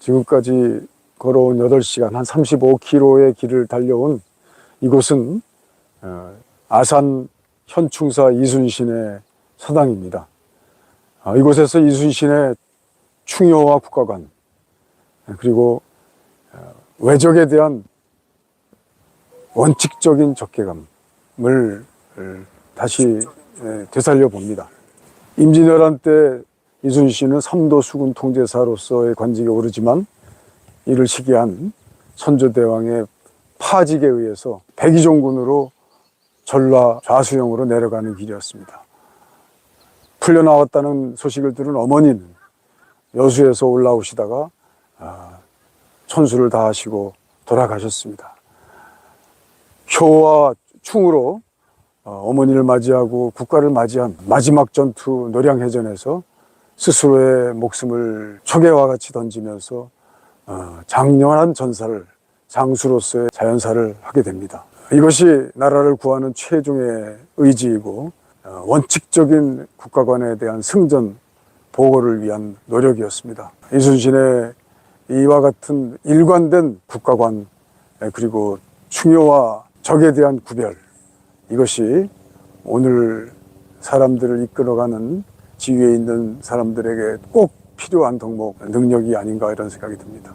지금까지 걸어온 8시간 한 35km의 길을 달려온 이곳은 어, 아산 현충사 이순신의 사당입니다. 아, 이곳에서 이순신의 충효와 국가관 그리고 어, 외적에 대한 원칙적인 적개감을 어, 다시 예, 되살려 봅니다. 임진왜란 때 이순신은 삼도 수군 통제사로서의 관직에 오르지만 이를 시기한 선조대왕의 파직에 의해서 백의종군으로 전라 좌수영으로 내려가는 길이었습니다. 풀려나왔다는 소식을 들은 어머니는 여수에서 올라오시다가 아, 천수를 다 하시고 돌아가셨습니다. 효와 충으로 어, 어머니를 맞이하고 국가를 맞이한 마지막 전투 노량해전에서 스스로의 목숨을 초계와 같이 던지면서 어, 장렬한 전사를 장수로서의 자연사를 하게 됩니다. 이것이 나라를 구하는 최종의 의지이고 어, 원칙적인 국가관에 대한 승전 보고를 위한 노력이었습니다. 이순신의 이와 같은 일관된 국가관 그리고 충효와 적에 대한 구별 이것이 오늘 사람들을 이끌어가는 지위에 있는 사람들에게 꼭 필요한 덕목 능력이 아닌가 이런 생각이 듭니다.